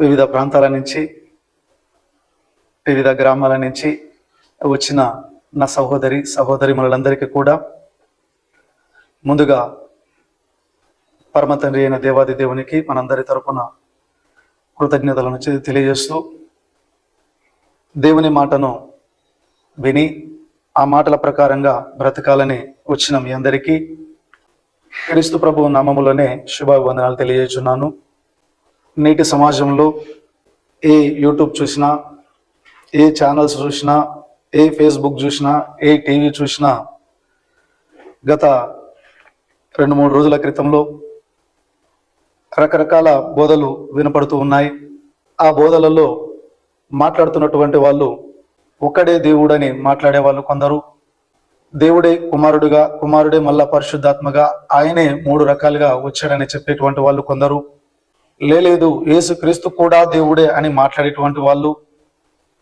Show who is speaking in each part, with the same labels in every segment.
Speaker 1: వివిధ ప్రాంతాల నుంచి వివిధ గ్రామాల నుంచి వచ్చిన నా సహోదరి సహోదరి మనందరికీ కూడా ముందుగా పరమ తండ్రి అయిన దేవాది దేవునికి మనందరి తరపున కృతజ్ఞతలను తెలియజేస్తూ దేవుని మాటను విని ఆ మాటల ప్రకారంగా బ్రతకాలని వచ్చిన మీ అందరికీ క్రీస్తు ప్రభు నామములోనే శుభాభివందనాలు తెలియజేస్తున్నాను. నేటి సమాజంలో ఏ యూట్యూబ్ చూసినా ఏ ఛానల్స్ చూసినా ఏ ఫేస్బుక్ చూసినా ఏ టీవీ చూసినా గత రెండు మూడు రోజుల క్రితంలో రకరకాల బోధలు వినపడుతూ ఉన్నాయి. ఆ బోధలలో మాట్లాడుతున్నటువంటి వాళ్ళు ఒక్కడే దేవుడని మాట్లాడే వాళ్ళు కొందరు. దేవుడే కుమారుడుగా కుమారుడే మళ్ళా పరిశుద్ధాత్మగా ఆయనే మూడు రకాలుగా వచ్చాడని చెప్పేటువంటి వాళ్ళు కొందరు. లేదు యేసు క్రీస్తు కూడా దేవుడే అని మాట్లాడేటువంటి వాళ్ళు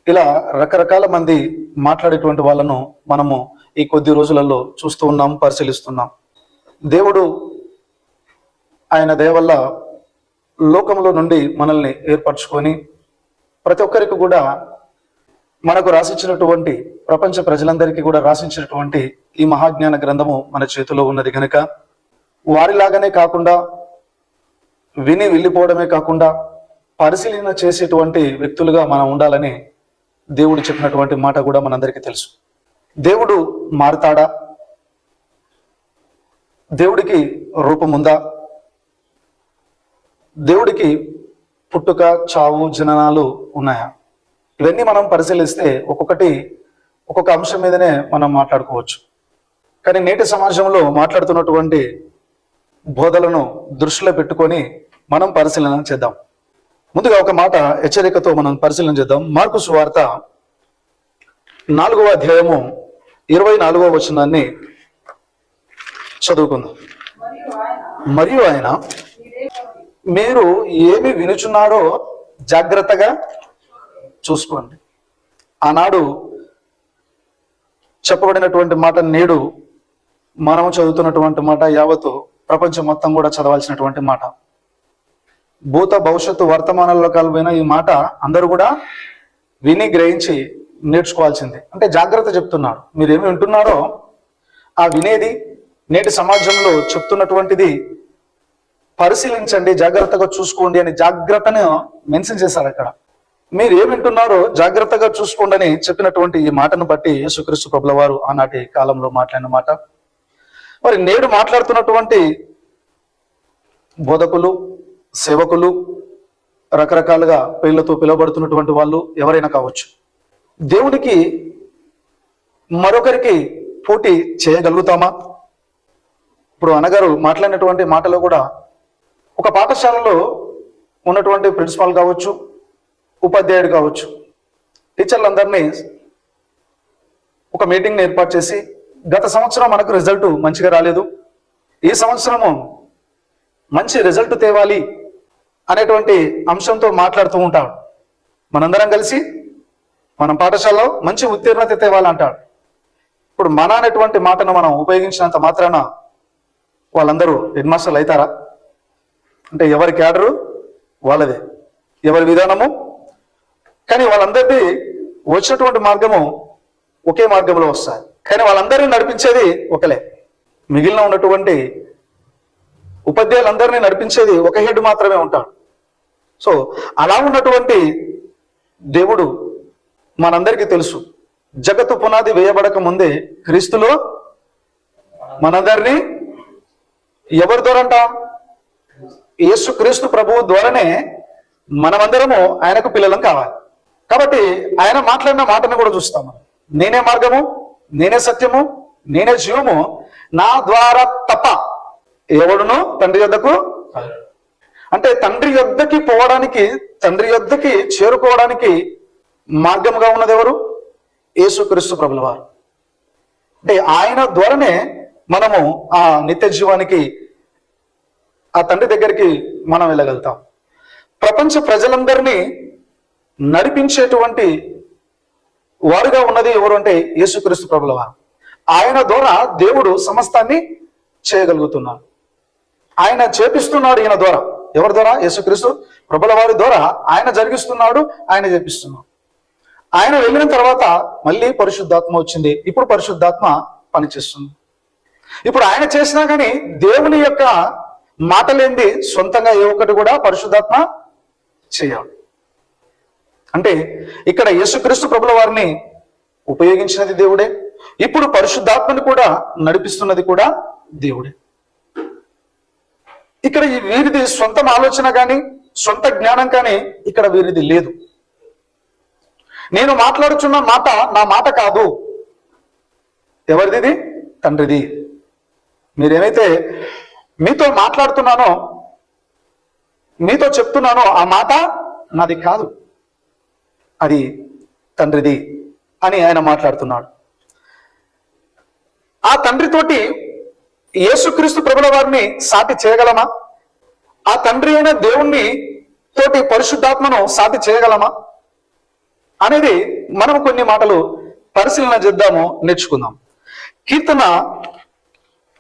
Speaker 1: ఇలా రకరకాల మంది మాట్లాడేటువంటి వాళ్ళను మనము ఈ కొద్ది రోజులలో చూస్తూ ఉన్నాం పరిశీలిస్తున్నాం. దేవుడు ఆయన దయవల్ల లోకంలో నుండి మనల్ని ఏర్పరచుకొని ప్రతి ఒక్కరికి కూడా మనకు రాసిచ్చినటువంటి ప్రపంచ ప్రజలందరికీ కూడా రాసించినటువంటి ఈ మహాజ్ఞాన గ్రంథము మన చేతిలో ఉన్నది కనుక వారిలాగానే కాకుండా విని వెళ్ళిపోవడమే కాకుండా పరిశీలన చేసేటువంటి వ్యక్తులుగా మనం ఉండాలని దేవుడు చెప్పినటువంటి మాట కూడా మనందరికీ తెలుసు. దేవుడు మారుతాడా? దేవుడికి రూపముందా దేవుడికి పుట్టుక చావు జననాలు ఉన్నాయా? ఇవన్నీ మనం పరిశీలిస్తే ఒక్కొక్కటి ఒక్కొక్క అంశం మీదనే మనం మాట్లాడుకోవచ్చు. కానీ నేటి సమాజంలో మాట్లాడుతున్నటువంటి బోధలను దృష్టిలో పెట్టుకొని మనం పరిశీలన చేద్దాం. ముందుగా ఒక మాట హెచ్చరికతో మనం పరిశీలన చేద్దాం. మార్కు సువార్త నాలుగవ అధ్యాయము ఇరవై నాలుగవ వచనాన్ని చదువుకుందాం. మరియు ఆయన మీరు ఏమి వినుచున్నారో జాగ్రత్తగా చూసుకోండి. ఆనాడు చెప్పబడినటువంటి మాట నేడు మనం చదువుతున్నటువంటి మాట యావత్తు ప్రపంచం మొత్తం కూడా చదవాల్సినటువంటి మాట. భూత భవిష్యత్తు వర్తమానాల్లో కలిపిన ఈ మాట అందరూ కూడా విని గ్రహించి నేర్చుకోవాల్సింది. అంటే జాగ్రత్త చెప్తున్నారు. మీరు ఏమి వింటున్నారో ఆ వినేది నేటి సమాజంలో చెప్తున్నటువంటిది పరిశీలించండి జాగ్రత్తగా చూసుకోండి అని జాగ్రత్తను మెన్షన్ చేశారు అక్కడ. మీరు ఏమి వింటున్నారో జాగ్రత్తగా చూసుకోండి అని చెప్పినటువంటి ఈ మాటను బట్టి యేసుక్రీస్తు ప్రభుల వారు ఆనాటి కాలంలో మాట్లాడిన మాట. మరి నేడు మాట్లాడుతున్నటువంటి బోధకులు సేవకులు రకరకాలుగా పేర్లతో పిలువబడుతున్నటువంటి వాళ్ళు ఎవరైనా కావచ్చు. దేవునికి మరొకరికి పోటీ చేయగలుగుతామా? ఇప్పుడు అనగారు మాట్లాడినటువంటి మాటలో కూడా ఒక పాఠశాలలో ఉన్నటువంటి ప్రిన్సిపాల్ కావచ్చు ఉపాధ్యాయుడు కావచ్చు టీచర్లందరినీ ఒక మీటింగ్ని ఏర్పాటు చేసి గత సంవత్సరం మనకు రిజల్ట్ మంచిగా రాలేదు. ఈ సంవత్సరము మంచి రిజల్ట్ తేవాలి అనేటువంటి అంశంతో మాట్లాడుతూ ఉంటాడు. మనందరం కలిసి మనం పాఠశాలలో మంచి ఉత్తీర్ణత తేవాలంటాడు. ఇప్పుడు మన అనేటువంటి మాటను మనం ఉపయోగించినంత మాత్రాన వాళ్ళందరూ హెడ్ మాస్టర్లు అవుతారా? అంటే ఎవరి క్యాడరు వాళ్ళదే. ఎవరి విధానము? కానీ వాళ్ళందరిది వచ్చినటువంటి మార్గము ఒకే మార్గంలో వస్తాయి. కానీ వాళ్ళందరినీ నడిపించేది ఒకలే. మిగిలిన ఉన్నటువంటి ఉపాధ్యాయులందరినీ నడిపించేది ఒక హెడ్ మాత్రమే ఉంటాడు. సో అలా ఉన్నటువంటి దేవుడు మనందరికీ తెలుసు. జగత్తు పునాది వేయబడక ముందే క్రీస్తులో మనందరినీ ఎవరి ద్వారంట యేసు క్రీస్తు ప్రభువు ద్వారానే మనమందరము ఆయనకు పిల్లలం కావాలి. కాబట్టి ఆయన మాట్లాడిన మాటను కూడా చూస్తాము నేనే మార్గము నేనే సత్యము నేనే జీవము నా ద్వారా తప్ప ఎవడును తండ్రి యొద్దకు అంటే తండ్రి యొద్దకి పోవడానికి తండ్రి యొద్దకి చేరుకోవడానికి మార్గముగా ఉన్నది ఎవరు? యేసుక్రీస్తు ప్రభుల వారు. అంటే ఆయన ద్వారానే మనము ఆ నిత్య జీవానికి ఆ తండ్రి దగ్గరికి మనం వెళ్ళగలుగుతాం. ప్రపంచ ప్రజలందరినీ నడిపించేటువంటి వారుగా ఉన్నది ఎవరు అంటే యేసుక్రీస్తు ప్రభుల వారు. ఆయన ద్వారా దేవుడు సమస్తాన్ని చేయగలుగుతున్నాడు. ఆయన చేపిస్తున్నాడు ఈయన ద్వారా. ఎవరి ద్వారా? యేసుక్రీస్తు ప్రభుల వారి ద్వారా ఆయన జరిగిస్తున్నాడు ఆయన జరిపిస్తున్నాడు. ఆయన వెళ్ళిన తర్వాత మళ్ళీ పరిశుద్ధాత్మ వచ్చింది. ఇప్పుడు పరిశుద్ధాత్మ పనిచేస్తుంది. ఇప్పుడు ఆయన చేసినా కానీ దేవుని యొక్క మాటలేంది? సొంతంగా ఏ ఒక్కటి కూడా పరిశుద్ధాత్మ చేయాలి అంటే ఇక్కడ యేసుక్రీస్తు ప్రభుల వారిని ఉపయోగించినది దేవుడే. ఇప్పుడు పరిశుద్ధాత్మని కూడా నడిపిస్తున్నది కూడా దేవుడే. ఇక్కడ ఈ వీరిది సొంతం ఆలోచన కానీ సొంత జ్ఞానం కానీ ఇక్కడ వీరిది లేదు. నేను మాట్లాడుచున్న మాట నా మాట కాదు. ఎవరిది తండ్రిది. మీరేమైతే మీతో మాట్లాడుతున్నానో మీతో చెప్తున్నానో ఆ మాట నాది కాదు. అది తండ్రిది అని ఆయన మాట్లాడుతున్నాడు. ఆ తండ్రితోటి యేసుక్రీస్తు ప్రభుల వారిని సాటి చేయగలమా? ఆ తండ్రి అయిన దేవుణ్ణి తోటి పరిశుద్ధాత్మను సాటి చేయగలమా? అనేది మనం కొన్ని మాటలు పరిశీలన చేద్దాము నేర్చుకుందాం. కీర్తన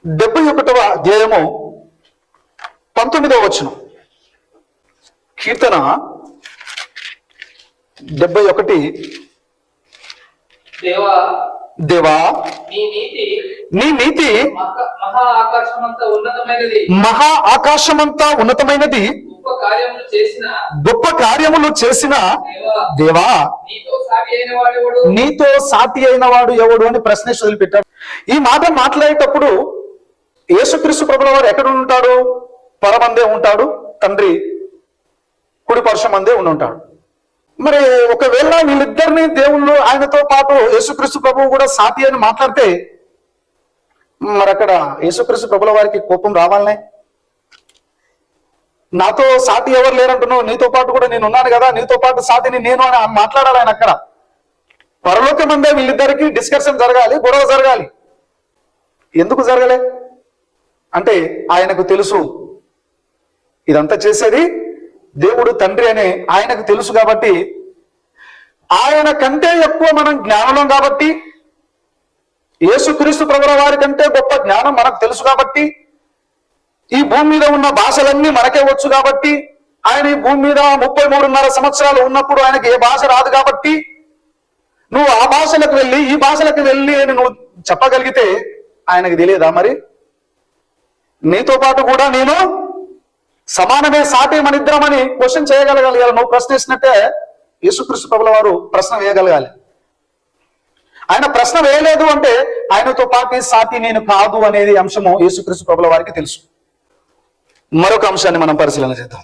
Speaker 1: డెబ్బై ఒకటవ అధ్యాయము పంతొమ్మిదవ వచనం. కీర్తన డెబ్బై ఒకటి.
Speaker 2: దేవా
Speaker 1: దేవా
Speaker 2: నీ నీతి మహా ఆకాశమంత ఉన్నతమైనది. గొప్ప కార్యములు చేసిన దేవా నీతో సాటి అయిన
Speaker 1: వాడు ఎవడు? అని ప్రశ్న వదిలిపెట్టాడు. ఈ మాట మాట్లాడేటప్పుడు యేసుక్రీస్తు ప్రభుల వారు ఎక్కడ ఉంటాడు పరమందే ఉంటాడు. తండ్రి కుడి పరుషమందే ఉండి ఉంటాడు మరి ఒకవేళ వీళ్ళిద్దరిని దేవుళ్ళు ఆయనతో పాటు యేసుక్రీస్తు ప్రభువు కూడా సాటి అని మాట్లాడితే మరి అక్కడ యేసుక్రీస్తు ప్రభుల వారికి కోపం రావాలనే? నాతో సాటి ఎవరు లేరంటున్నావు? నీతో పాటు కూడా నేను ఉన్నాను కదా నీతో పాటు సాటిని నేను అని మాట్లాడాలి ఆయన అక్కడ. పరలోకమందే వీళ్ళిద్దరికి డిస్కషన్ జరగాలి గొడవ జరగాలి. ఎందుకు జరగలే? అంటే ఆయనకు తెలుసు. ఇదంతా చేసేది దేవుడు తండ్రి అని ఆయనకు తెలుసు కాబట్టి ఆయన కంటే ఎక్కువ మనం జ్ఞానం కాబట్టి యేసుక్రీస్తు ప్రభుల వారి కంటే గొప్ప జ్ఞానం మనకు తెలుసు కాబట్టి ఈ భూమి మీద ఉన్న భాషలన్నీ మనకే వచ్చు కాబట్టి ఆయన ఈ భూమి మీద ముప్పై మూడున్నర సంవత్సరాలు ఉన్నప్పుడు ఆయనకి ఏ భాష రాదు కాబట్టి నువ్వు ఆ భాషలకు వెళ్ళి ఈ భాషలకు వెళ్ళి అని నువ్వు చెప్పగలిగితే ఆయనకు తెలియదా మరి? నీతో పాటు కూడా నేను సమానమే సాటి మన ఇద్దరమని క్వశ్చన్ చేయగలగాలి నువ్వు ప్రశ్న వేసినట్టే యేసుక్రీస్తు ప్రభుల వారు ప్రశ్న వేయగలగాలి. ఆయన ప్రశ్న వేయలేదు అంటే ఆయనతో పాటు సాటి నేను కాదు అనేది అంశము యేసుక్రీస్తు ప్రభుల వారికి తెలుసు. మరొక అంశాన్ని మనం పరిశీలన చేద్దాం.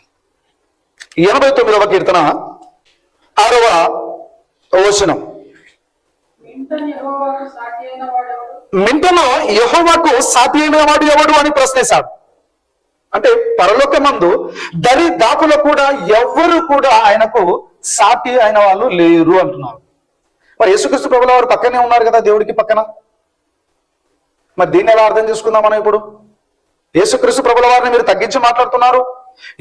Speaker 1: ఎనభై తొమ్మిదవ కీర్తన ఆరవ వచనం. మింటలో యహోవాకు సాటి అయిన వాడు ఎవడు? అని ప్రశ్నేశాడు అంటే పరలోకమందు దరి దాపులో కూడా ఎవ్వరు కూడా ఆయనకు సాటి అయిన వాళ్ళు లేరు అంటున్నారు. మరి యేసుక్రీస్తు ప్రభుల వారు పక్కనే ఉన్నారు కదా దేవుడికి పక్కన? మరి దీన్ని ఎలా అర్థం చేసుకుందాం మనం ఇప్పుడు? యేసుక్రీస్తు ప్రభుల వారిని మీరు తగ్గించి మాట్లాడుతున్నారు?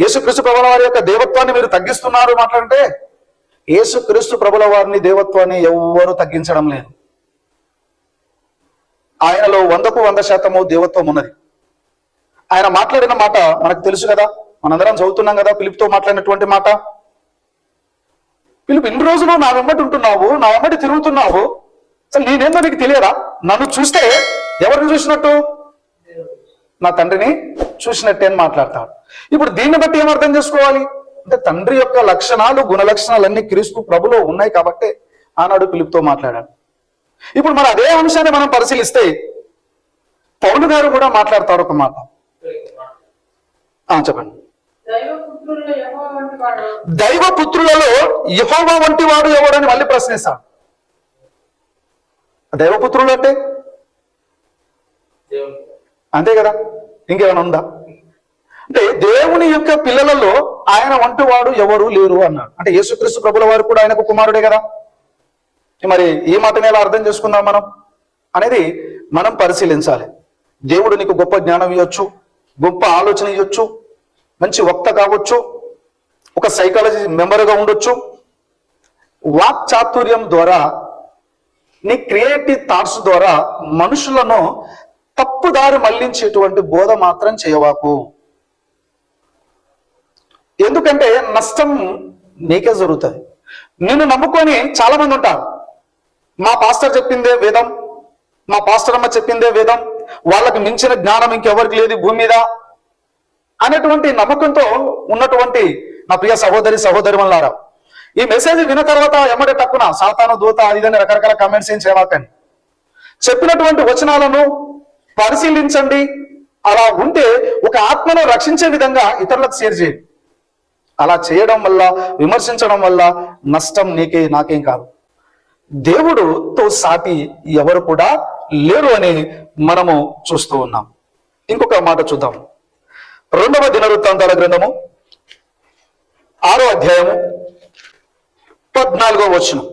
Speaker 1: యేసుక్రీస్తు ప్రభుల వారి యొక్క దేవత్వాన్ని మీరు తగ్గిస్తున్నారు మాట్లాడంటే యేసుక్రీస్తు ప్రభుల వారిని దేవత్వాన్ని ఎవ్వరు తగ్గించడం లేదు. ఆయనలో వందకు వంద శాతము దేవత్వం ఉన్నది. ఆయన మాట్లాడిన మాట మనకు తెలుసు కదా. మనందరం చదువుతున్నాం కదా పిలుపుతో మాట్లాడినటువంటి మాట. పిలుపు ఇన్ని రోజులు నా వెంబడి ఉంటున్నావు నా వెంబడి తిరుగుతున్నావు. అసలు నేనేందో నీకు తెలియదా? నన్ను చూస్తే ఎవరిని చూసినట్టు? నా తండ్రిని చూసినట్టే అని మాట్లాడతాడు. ఇప్పుడు దీన్ని బట్టి ఏం అర్థం చేసుకోవాలి? అంటే తండ్రి యొక్క లక్షణాలు గుణ లక్షణాలన్నీ క్రీస్తు ప్రభులో ఉన్నాయి కాబట్టి ఆనాడు పిలుపుతో మాట్లాడాడు. ఇప్పుడు మన అదే అంశాన్ని మనం పరిశీలిస్తే పౌలు గారు కూడా మాట్లాడతారు ఒక మాట. చెప్పండి
Speaker 2: దైవపుత్రుల్లో యెహోవా వంటి వాడు
Speaker 1: దైవ పుత్రులలో యహోవా వంటి వాడు ఎవడని మళ్ళీ ప్రశ్నిస్తాడు దైవపుత్రులు అంటే? అంతే కదా? ఇంకేమైనా ఉందా? అంటే దేవుని యొక్క పిల్లలలో ఆయన వంటి వాడు ఎవరు లేరు అన్నాడు. అంటే యేసుక్రీస్తు ప్రభుల వారు కూడా ఆయనకు కుమారుడే కదా? మరి ఈ మాటని ఎలా అర్థం చేసుకుందాం మనం? అనేది మనం పరిశీలించాలి. దేవుడు నీకు గొప్ప జ్ఞానం ఇవ్వచ్చు గొప్ప ఆలోచన ఇవ్వచ్చు మంచి వక్త కావచ్చు ఒక సైకాలజీ మెంబర్గా ఉండొచ్చు. వాక్ చాతుర్యం ద్వారా నీ క్రియేటివ్ థాట్స్ ద్వారా మనుషులను తప్పుదారి మళ్ళించేటువంటి బోధ మాత్రం చేయవాకు. ఎందుకంటే నష్టం నీకే జరుగుతుంది. నిన్ను నమ్ముకొని చాలా మంది ఉంటారు. మా పాస్టర్ చెప్పిందే వేదం మా పాస్టర్ అమ్మ చెప్పిందే వేదం. వాళ్ళకి మించిన జ్ఞానం ఇంకెవరికి లేదు భూమి మీద. అనేటువంటి నమ్మకంతో ఉన్నటువంటి నా ప్రియ సహోదరి సహోదరి వల్లారా ఈ మెసేజ్ విన్న తర్వాత ఎమ్మడే తప్పున సాతాను దూత ఇదని రకరకాల కామెంట్స్ ఏం చేయవాకండి చెప్పినటువంటి వచనాలను పరిశీలించండి. అలా ఉంటే ఒక ఆత్మను రక్షించే విధంగా ఇతరులకు షేర్ చేయండి. అలా చేయడం వల్ల విమర్శించడం వల్ల నష్టం నీకే నాకేం కాదు. దేవుడుతో సాటి ఎవరు కూడా లేరు అని మనము చూస్తూ ఉన్నాం. ఇంకొక మాట చూద్దాం. రెండవ దినవృత్తాంతాల గ్రంథము ఆరో అధ్యాయము పద్నాలుగో వచనం.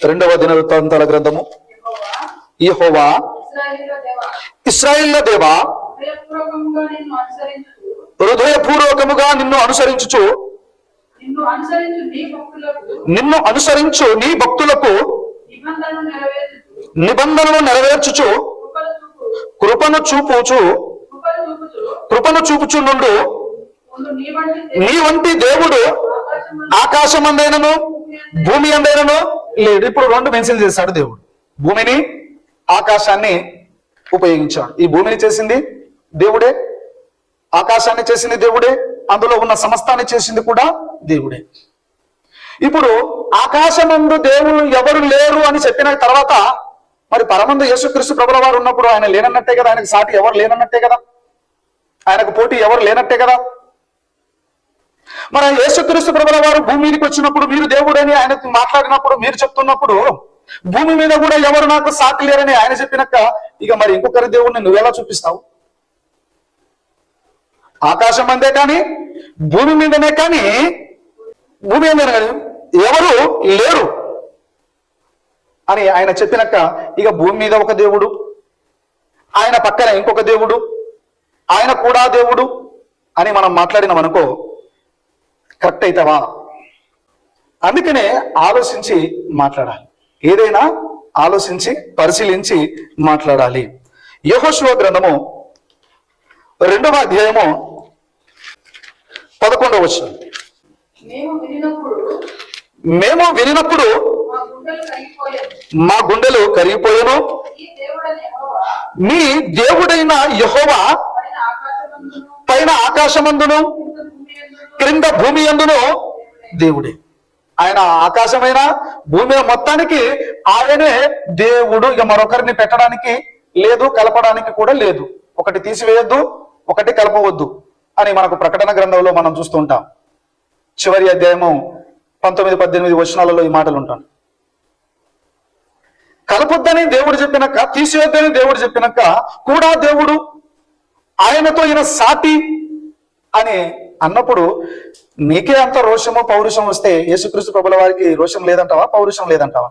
Speaker 1: రెండవ దినవృత్తాంతాల గ్రంథము
Speaker 2: యహోవా
Speaker 1: యెహోవా
Speaker 2: దేవా
Speaker 1: ఇస్రాయిల్ల దేవా
Speaker 2: హృదయపూర్వకముగా నిన్ను
Speaker 1: అనుసరించుచు
Speaker 2: నిన్ను అనుసరించు నీ భక్తులకు
Speaker 1: నిబంధనను
Speaker 2: నిబంధనలు నెరవేర్చుచు
Speaker 1: కృపను చూపుచు కృపను
Speaker 2: చూపుచుండు నీ వంటి
Speaker 1: దేవుడు
Speaker 2: ఆకాశం
Speaker 1: ఆకాశం అందైనను భూమి అందైనను లేడు ఇప్పుడు రెండు మెన్షన్ చేశాడు దేవుడు. భూమిని ఆకాశాన్ని ఉపయోగించాడు. ఈ భూమిని చేసింది దేవుడే ఆకాశాన్ని చేసింది దేవుడే అందులో ఉన్న సమస్తాన్ని చేసింది కూడా దేవుడే. ఇప్పుడు ఆకాశమందు దేవుడు ఎవరు లేరు అని చెప్పిన తర్వాత మరి పరమందు యేసుక్రీస్తు ప్రభుల వారు ఉన్నప్పుడు ఆయన లేనన్నట్టే కదా ఆయనకు సాటి ఎవరు లేనన్నట్టే కదా? ఆయనకు పోటీ ఎవరు లేనట్టే కదా? మరి యేసుక్రీస్తు ప్రభుల వారు భూమి మీదకి వచ్చినప్పుడు మీరు దేవుడని ఆయన మాట్లాడినప్పుడు మీరు చెప్తున్నప్పుడు భూమి మీద కూడా ఎవరు నాకు సాటి లేరని ఆయన చెప్పినాక ఇక మరి ఇంకొకరి దేవుడిని నువ్వెలా చూపిస్తావు? ఆకాశం అందే కానీ భూమి మీదనే కానీ భూమి మీద కానీ ఎవరు లేరు. అని ఆయన చెప్పినాక ఇక భూమి మీద ఒక దేవుడు ఆయన పక్కన ఇంకొక దేవుడు ఆయన కూడా దేవుడు అని మనం మాట్లాడినాం అనుకో కరెక్ట్ అవుతావా అందుకనే ఆలోచించి మాట్లాడాలి. ఏదైనా ఆలోచించి పరిశీలించి మాట్లాడాలి. యహోశివ గ్రంథము రెండవ అధ్యాయము పదకొండవ వచనం. మేము వినినప్పుడు
Speaker 2: మా గుండెలు
Speaker 1: కరిగిపోయాను. మీ దేవుడైన యహోవా
Speaker 2: పైన ఆకాశమందును
Speaker 1: క్రింద భూమి ఎందును దేవుడే. ఆయన ఆకాశమైన భూమి మొత్తానికి ఆయనే దేవుడు. ఇక మరొకరిని పెట్టడానికి లేదు కలపడానికి కూడా లేదు. ఒకటి తీసివేయొద్దు ఒకటి కలపవద్దు అని మనకు ప్రకటన గ్రంథంలో మనం చూస్తుంటాం. చివరి అధ్యాయము పంతొమ్మిది పద్దెనిమిది వచనాలలో ఈ మాటలు ఉంటాను కలపొద్దని దేవుడు చెప్పినాక తీసివేద్దని దేవుడు చెప్పినాక కూడా దేవుడు ఆయనతో ఈయన సాటి అని అన్నప్పుడు నీకే అంత రోషము పౌరుషం వస్తే యేసుక్రీస్తు ప్రభుల వారికి రోషం లేదంటావా పౌరుషం లేదంటావా?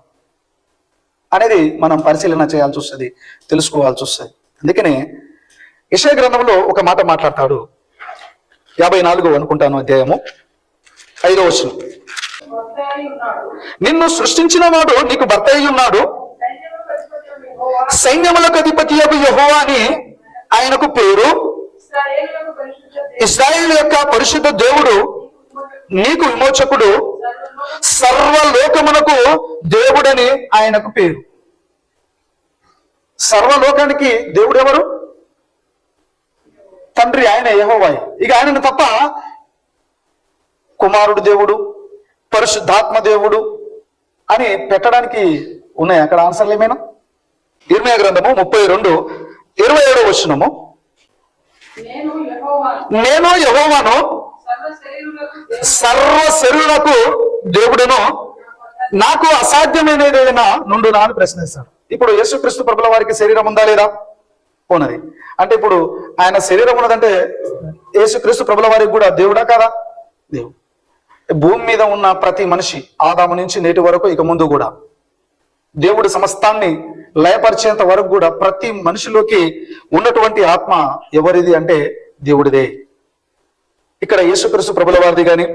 Speaker 1: అనేది మనం పరిశీలన చేయాల్సి వస్తుంది తెలుసుకోవాల్సి వస్తుంది. అందుకనే యశయ గ్రంథంలో ఒక మాట మాట్లాడతాడు. యాభై నాలుగు అనుకుంటాను అధ్యాయము ఐదో వచనం. నిన్ను సృష్టించిన వాడు నీకు భర్త అయి ఉన్నాడు.
Speaker 2: సైన్యములకు అధిపతి అభి
Speaker 1: సైన్యములకు అని ఆయనకు పేరు ఇస్రాయేల్ యొక్క పరిశుద్ధ దేవుడు నీకు విమోచకుడు సర్వలోకమునకు దేవుడని ఆయనకు పేరు. సర్వలోకానికి దేవుడు ఎవరు? తండ్రి ఆయన యెహోవాయే ఇక ఆయనను తప్ప కుమారుడు దేవుడు పరిశుద్ధాత్మ దేవుడు అని పెట్టడానికి ఉన్నాయి. అక్కడ ఆన్సర్లు ఏమైనా? ఇర్మయ గ్రంథము ముప్పై రెండు ఇరవై ఏడో వచ్చినము
Speaker 2: నేను యెహోవాను. సర్వ శరీరులకు
Speaker 1: దేవుడును. నాకు అసాధ్యమైనది ఏదైనా నుండునా అని ప్రశ్నిస్తాడు. ఇప్పుడు యేసుక్రీస్తు ప్రభుల వారికి శరీరం ఉందా లేదా? ఉన్నది. అంటే ఇప్పుడు ఆయన శరీరం ఉన్నదంటే యేసుక్రీస్తు ప్రభుల వారికి కూడా దేవుడా కాదా? దేవుడు. భూమి మీద ఉన్న ప్రతి మనిషి ఆదాము నుంచి నేటి వరకు ఇక ముందు కూడా దేవుడు సమస్తాన్ని లయపరిచేంత వరకు కూడా ప్రతి మనిషిలోకి ఉన్నటువంటి ఆత్మ ఎవరిది అంటే దేవుడిదే. ఇక్కడ యేసుక్రీస్తు ప్రభుల వారిది కానీ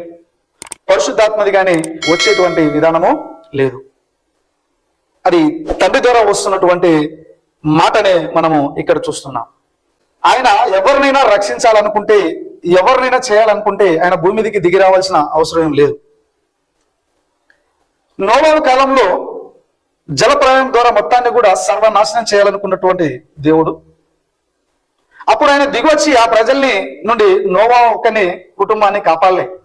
Speaker 1: పరిశుద్ధాత్మది కానీ వచ్చేటువంటి విధానము లేదు. అది తండ్రి ద్వారా వస్తున్నటువంటి మాటనే మనము ఇక్కడ చూస్తున్నాం. ఆయన ఎవరినైనా రక్షించాలనుకుంటే ఎవరినైనా చేయాలనుకుంటే ఆయన భూమి మీదకి దిగి రావాల్సిన అవసరం లేదు. నోవాల కాలంలో జలప్రలయం ద్వారా మొత్తాన్ని కూడా సర్వనాశనం చేయాలనుకున్నటువంటి దేవుడు. అప్పుడు ఆయన దిగొచ్చి ఆ ప్రజల్ని నుండి నోవా ఒకని కుటుంబాన్ని కాపాడలే.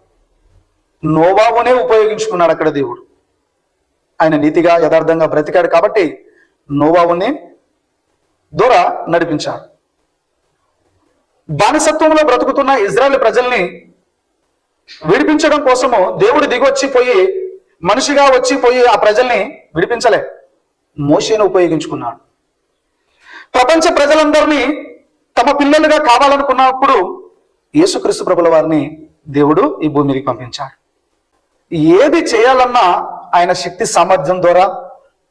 Speaker 1: నోవావునే ఉపయోగించుకున్నాడు అక్కడ దేవుడు. ఆయన నీతిగా యథార్థంగా బ్రతికాడు కాబట్టి నోవావుని ద్వారా నడిపించాడు. బానిసత్వంలో బ్రతుకుతున్న ఇజ్రాయెల్ ప్రజల్ని విడిపించడం కోసము దేవుడు దిగొచ్చిపోయి మనిషిగా వచ్చి పోయి ఆ ప్రజల్ని విడిపించలే మోషేను ఉపయోగించుకున్నాడు. ప్రపంచ ప్రజలందరినీ తమ పిల్లలుగా కావాలనుకున్నప్పుడు యేసుక్రీస్తు ప్రభుల వారిని దేవుడు ఈ భూమి మీదకి పంపించాడు. ఏది చేయాలన్నా ఆయన శక్తి సామర్థ్యం ద్వారా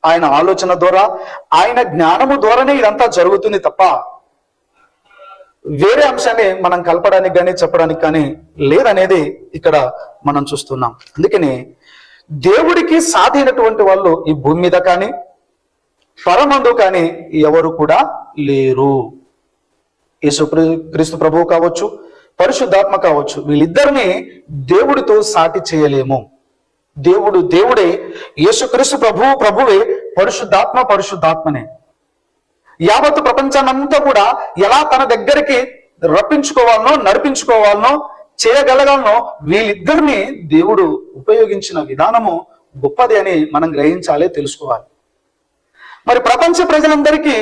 Speaker 1: ఆయన ఆలోచన ద్వారా ఆయన జ్ఞానము ద్వారానే ఇదంతా జరుగుతుంది తప్ప వేరే అంశాన్ని మనం కలపడానికి కానీ చెప్పడానికి కానీ లేదనేది ఇక్కడ మనం చూస్తున్నాం. అందుకని దేవుడికి సాధైనటువంటి వాళ్ళు ఈ భూమి మీద కానీ పరమందు కానీ ఎవరు కూడా లేరు. యేసు క్రీస్తు ప్రభువు కావచ్చు పరిశుద్ధాత్మ కావచ్చు వీళ్ళిద్దరిని దేవుడితో సాటి చేయలేము. దేవుడు దేవుడే యేసుక్రీస్తు ప్రభువు ప్రభువే పరిశుద్ధాత్మ పరిశుద్ధాత్మనే. యావత్ ప్రపంచాన్నంతా కూడా ఎలా తన దగ్గరికి రప్పించుకోవాలనో నడిపించుకోవాలనో చేయగలగాలను వీళ్ళిద్దరిని దేవుడు ఉపయోగించిన విధానము గొప్పది అని మనం గ్రహించాలి తెలుసుకోవాలి. మరి ప్రపంచ ప్రజలందరికీ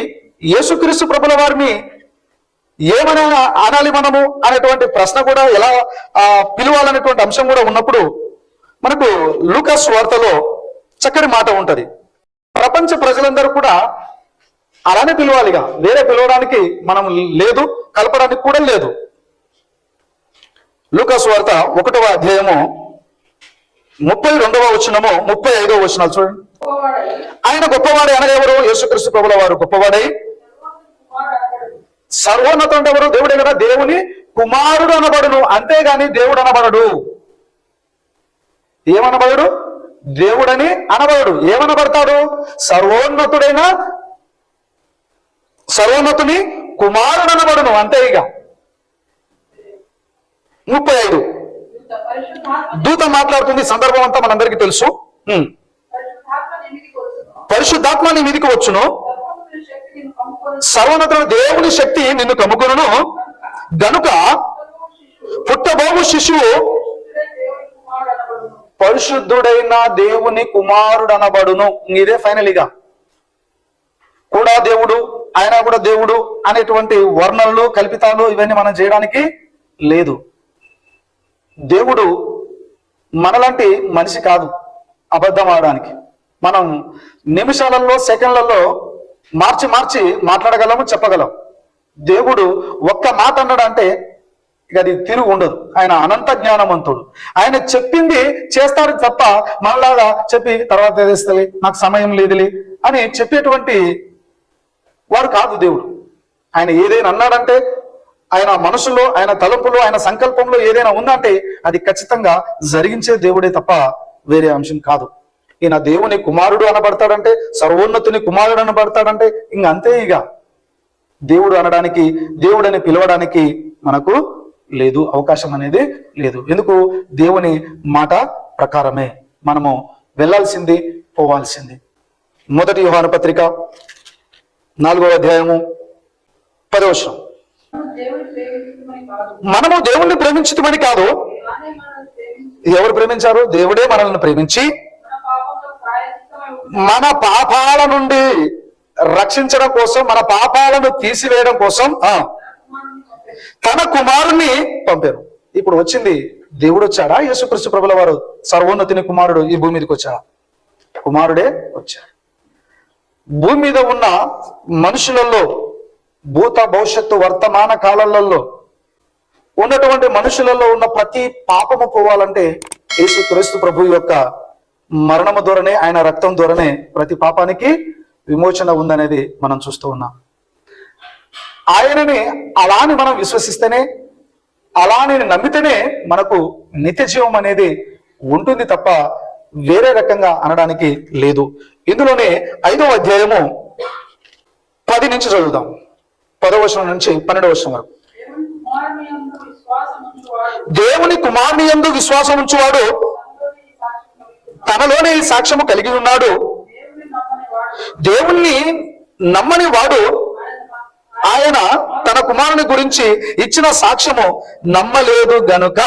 Speaker 1: యేసుక్రీస్తు ప్రభుల వారిని ఏమని అనాలి మనము అనేటువంటి ప్రశ్న కూడా ఎలా ఆ, పిలవాలనేటువంటి అంశం కూడా ఉన్నప్పుడు మనకు లూకస్ వార్తలో చక్కటి మాట ఉంటది. ప్రపంచ ప్రజలందరూ కూడా అలానే పిలవాలిగా. వేరే పిలవడానికి మనం లేదు కలపడానికి కూడా లేదు. లూకాసు వార్త ఒకటవ అధ్యాయము ముప్పై రెండవ వచనము ముప్పై ఐదవ వచనాలు చూడండి. ఆయన గొప్పవాడే అనగెవరు యేసుక్రీస్తు ప్రభుల వారు గొప్పవాడై. సర్వోన్నత ఎవరు దేవుడే కదా. దేవుని కుమారుడు అనబడును. అంతేగాని దేవుడు అనబడడు. ఏమనబడడు? దేవుడని అనబడడు. ఏమనబడతాడు? సర్వోన్నతుడైన సర్వోన్నతుని కుమారుడు అనబడును. అంతే ఇక. ముప్పై ఐదు. దూత మాట్లాడుతుంది సందర్భం అంతా మనందరికీ తెలుసు.
Speaker 2: పరిశుద్ధాత్మ
Speaker 1: నీ మీదికి వచ్చును.
Speaker 2: సర్వోన్నతుని
Speaker 1: దేవుని శక్తి నిన్ను కమ్ముకును గనుక
Speaker 2: సర్వోన్నతుడు శిశువు దేవుని
Speaker 1: పరిశుద్ధుడైన దేవుని కుమారుడు అనబడును ఇదే ఫైనల్ ఇక. కూడా దేవుడు ఆయన కూడా దేవుడు అనేటువంటి వర్ణనలు కల్పితాలు ఇవన్నీ మనం చేయడానికి లేదు. దేవుడు మనలాంటి మనిషి కాదు అబద్ధం ఆడడానికి. మనం నిమిషాలలో సెకండ్లలో మార్చి మార్చి మాట్లాడగలము చెప్పగలం. దేవుడు ఒక్క మాట అన్నాడు అంటే ఇక అది తిరుగు ఉండదు. ఆయన అనంత జ్ఞానవంతుడు. ఆయన చెప్పింది చేస్తాడు తప్ప మనలాగా చెప్పి తర్వాత తెస్తలే నాకు సమయం లేదులే అని చెప్పేటువంటి వాడు కాదు దేవుడు. ఆయన ఏదైనా అన్నాడంటే ఆయన మనసులో ఆయన తలుపులో ఆయన సంకల్పంలో ఏదైనా ఉందంటే అది ఖచ్చితంగా జరిగించే దేవుడే తప్ప వేరే అంశం కాదు. ఈయన దేవుని కుమారుడు అనబడతాడంటే సర్వోన్నతుని కుమారుడు అనబడతాడంటే ఇంక అంతే ఇక. దేవుడు అనడానికి దేవుడని పిలవడానికి మనకు లేదు అవకాశం అనేది లేదు. ఎందుకు? దేవుని మాట ప్రకారమే. మనము వెళ్ళాల్సింది పోవాల్సింది. మొదటి యోహాను పత్రిక నాలుగవ అధ్యాయము
Speaker 2: పదవశం
Speaker 1: మనము దేవుణ్ణి ప్రేమించుతామని కాదు. ఎవరు ప్రేమించారు? దేవుడే మనల్ని ప్రేమించి
Speaker 2: మన పాపాల
Speaker 1: నుండి రక్షించడం కోసం మన పాపాలను తీసివేయడం కోసం తన కుమారుణ్ణి పంపారు. ఇప్పుడు వచ్చింది దేవుడు వచ్చాడా? యేసుక్రీస్తు ప్రభుల వారు సర్వోన్నతిని కుమారుడు ఈ భూమి మీదకి వచ్చాడా? కుమారుడే వచ్చాడు. భూమి మీద ఉన్న మనుషులలో భూత భవిష్యత్తు వర్తమాన కాలంలో ఉన్నటువంటి మనుషులలో ఉన్న ప్రతి పాపము పోవాలంటే యేసుక్రీస్తు ప్రభు యొక్క మరణము ద్వారానే ఆయన రక్తం ద్వారానే ప్రతి పాపానికి విమోచన ఉందనేది మనం చూస్తూ ఉన్నాం. ఆయనని అలాని మనం విశ్వసిస్తేనే అలాని నమ్మితేనే మనకు నిత్య జీవం అనేది ఉంటుంది తప్ప వేరే రకంగా అనడానికి లేదు. ఇందులోనే ఐదవ అధ్యాయము పది నుంచి చదువుదాం. పదో వచనం నుంచి పన్నెండవ వచనం వరకు.
Speaker 2: దేవుని కుమారుని యందు విశ్వాసం ఉంచువాడు తనలోనే ఈ
Speaker 1: సాక్ష్యము కలిగి ఉన్నాడు.
Speaker 2: దేవుని నమ్మని వాడు
Speaker 1: దేవుణ్ణి నమ్మని వాడు
Speaker 2: ఆయన
Speaker 1: తన కుమారుని గురించి ఇచ్చిన సాక్ష్యము నమ్మలేదు గనుక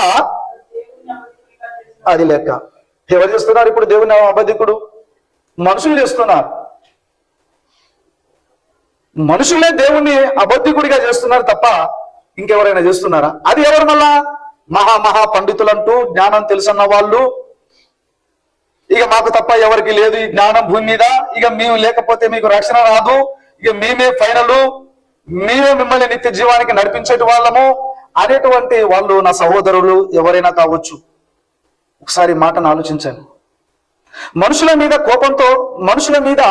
Speaker 1: అది లెక్క. ఎవరు చేస్తున్నారు ఇప్పుడు దేవుని అబద్ధికుడు? మనుషులు చేస్తున్నారు. మనుషులే దేవుణ్ణి అబద్ధికుడిగా చేస్తున్నారు తప్ప ఇంకెవరైనా చేస్తున్నారా? అది ఎవరు మళ్ళా? మహా మహా పండితులంటూ జ్ఞానం తెలుసన్న వాళ్ళు. ఇక మాకు తప్ప ఎవరికి లేదు ఈ జ్ఞానం భూమి మీద. ఇక మేము లేకపోతే మీకు రక్షణ రాదు. ఇక మేమే ఫైనల్. మేమే మిమ్మల్ని నిత్య జీవానికి నడిపించేటి వాళ్ళము. అనేటువంటి వాళ్ళు నా సహోదరులు ఎవరైనా కావచ్చు. ఒకసారి మాటను ఆలోచించాను మనుషుల మీద కోపంతో మనుషుల మీద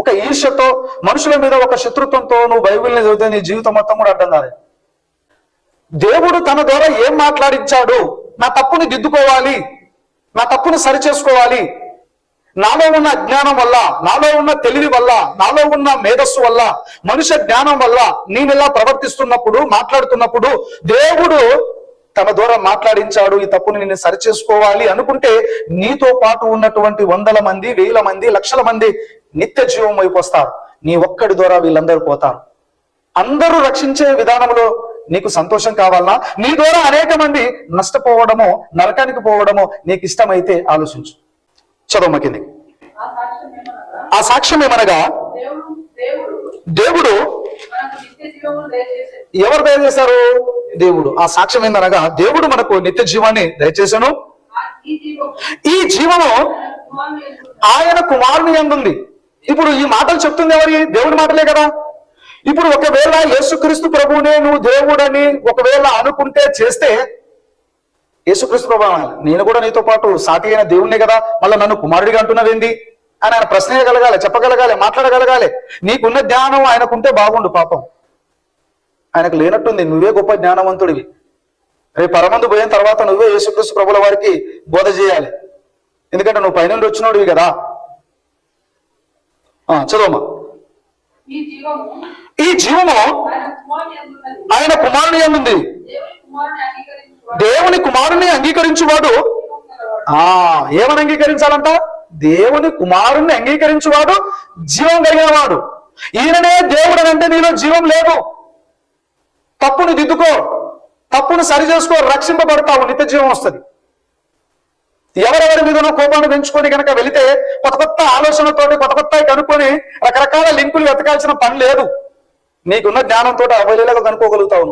Speaker 1: ఒక ఈర్ష్యతో మనుషుల మీద ఒక శత్రుత్వంతో నువ్వు బైబిల్ని చదివితే నీ జీవితం మొత్తం కూడా అడ్డం కాదు దేవుడు తన ద్వారా ఏం మాట్లాడించాడు? నా తప్పుని దిద్దుకోవాలి. నా తప్పును సరిచేసుకోవాలి. నాలో ఉన్న అజ్ఞానం వల్ల నాలో ఉన్న తెలివి వల్ల నాలో ఉన్న మేధస్సు వల్ల మనుష్య జ్ఞానం వల్ల నేను ఇలా ప్రవర్తిస్తున్నప్పుడు మాట్లాడుతున్నప్పుడు దేవుడు తన ద్వారా మాట్లాడించాడు ఈ తప్పుని నేను సరి చేసుకోవాలి అనుకుంటే నీతో పాటు ఉన్నటువంటి వందల మంది వేల మంది లక్షల మంది నిత్య జీవం వైపు వస్తారు. నీ ఒక్కడి ద్వారా వీళ్ళందరూ పోతారు. అందరూ రక్షించే విధానంలో నీకు సంతోషం కావాలన్నా నీ ద్వారా అనేక మంది నష్టపోవడమో నరకానికి పోవడమో నీకు ఇష్టమైతే ఆలోచించు. చదవమ్మ కింది
Speaker 2: ఆ సాక్ష్యం ఏమనగా? దేవుడు
Speaker 1: ఎవరు దయచేశారు? దేవుడు. ఆ సాక్ష్యం ఏందనగా దేవుడు మనకు నిత్య జీవాన్ని దయచేశాను.
Speaker 2: ఈ జీవము ఆయన కుమారుని
Speaker 1: ఆయన కుమారుని ఎందుంది ఇప్పుడు ఈ మాటలు చెప్తుంది ఎవరి? దేవుడి మాటలే కదా. ఇప్పుడు ఒకవేళ యేసుక్రీస్తు ప్రభువునే నువ్వు దేవుడని ఒకవేళ అనుకుంటే చేస్తే యేసుక్రీస్తు ప్రభు నేను కూడా నీతో పాటు సాటి అయిన దేవుణ్ణే కదా. మళ్ళీ నన్ను కుమారుడిగా అంటున్నవేంది? అని ఆయన ప్రశ్నయగలగాలి చెప్పగలగాలి మాట్లాడగలగాలి. నీకున్న జ్ఞానం ఆయనకుంటే బాగుండు పాపం. ఆయనకు లేనట్టుంది నువ్వే గొప్ప జ్ఞానవంతుడివి. రేపు పరమందు పోయిన తర్వాత నువ్వే యేసుక్రీస్తు ప్రభుల వారికి బోధ చేయాలి. ఎందుకంటే నువ్వు పైనుండి వచ్చినోడివి కదా. చదవమ్మా.
Speaker 2: ఈ జీవము
Speaker 1: ఈ జీవము
Speaker 2: ఆయన కుమారుని
Speaker 1: ఎందుంది?
Speaker 2: దేవుని కుమారుని అంగీకరించువాడు.
Speaker 1: ఆ ఏమని అంగీకరించాలంట? దేవుని కుమారుణ్ణి అంగీకరించువాడు జీవం కలిగిన వాడు ఈయననే దేవుడు అంటే నీలో జీవం లేదు. తప్పుని దిద్దుకో తప్పును సరి చేసుకో రక్షింపబడతావు నిత్య జీవం వస్తుంది. ఎవరెవరి మీద కోపాన్ని పెంచుకొని కనుక వెళితే కొత్త కొత్త ఆలోచనతోటి కొత్త కొత్త కనుక్కొని రకరకాల లింకులు వెతకాల్సిన పని లేదు. నీకున్న జ్ఞానంతో అవలీలగా కనుక్కోగలుగుతావు.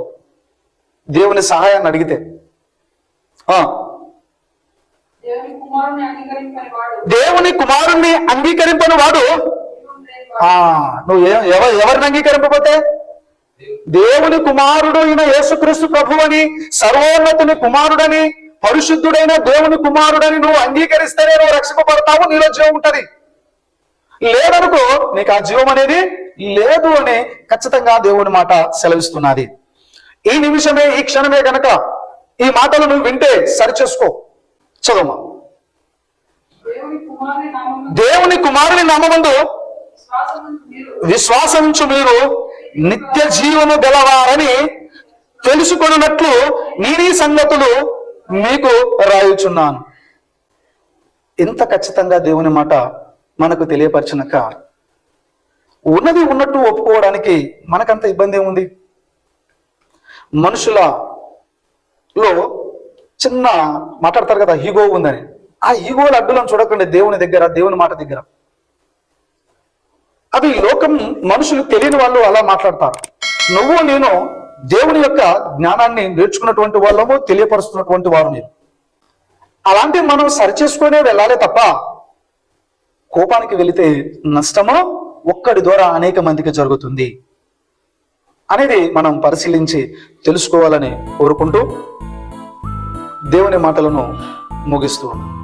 Speaker 1: దేవుని సహాయాన్ని అడిగితే. ఆ.
Speaker 2: దేవుని
Speaker 1: కుమారుణ్ణి అంగీకరింపని వాడు నువ్వు ఎవరిని అంగీకరింపపోతే దేవుని కుమారుడు అయిన యేసుక్రీస్తు ప్రభు అని సర్వోన్నతుని కుమారుడని పరిశుద్ధుడైన దేవుని కుమారుడని నువ్వు అంగీకరిస్తేనే నువ్వు రక్షింపబడతావు నీలో జీవం ఉంటుంది. లేదనుకో నీకు ఆ జీవం అనేది లేదు అని ఖచ్చితంగా దేవుని మాట సెలవిస్తున్నది. ఈ నిమిషమే ఈ క్షణమే గనక ఈ మాటలు నువ్వు వింటే సరిచేసుకో. చదవమా?
Speaker 2: దేవుని కుమారుని నామందు మీరు
Speaker 1: విశ్వాసంచు మీరు నిత్య జీవము గలవారని తెలుసుకున్నట్లు నేను ఈ సంగతులు మీకు రాయుచున్నాను. ఇంత ఖచ్చితంగా దేవుని మాట మనకు తెలియపరిచినక ఉన్నది ఉన్నట్టు ఒప్పుకోవడానికి మనకంత ఇబ్బంది ఏముంది? మనుషులలో చిన్న మాట్లాడతారు కదా ఈగో ఉందని. ఆ ఈగోల అడ్డులను చూడకండి దేవుని దగ్గర దేవుని మాట దగ్గర. అది లోకం మనుషులు తెలియని వాళ్ళు అలా మాట్లాడతారు. నువ్వు నేను దేవుని యొక్క జ్ఞానాన్ని నేర్చుకున్నటువంటి వాళ్ళము తెలియపరుస్తున్నటువంటి వారు మీరు. అలాంటి మనం సరిచేసుకునే వెళ్ళాలి తప్ప కోపానికి వెళితే నష్టమో ఒక్కడి ద్వారా అనేక మందికి జరుగుతుంది అనేది మనం పరిశీలించి తెలుసుకోవాలని కోరుకుంటూ దేవుని మాటలను ముగిస్తూ ఉన్నాం.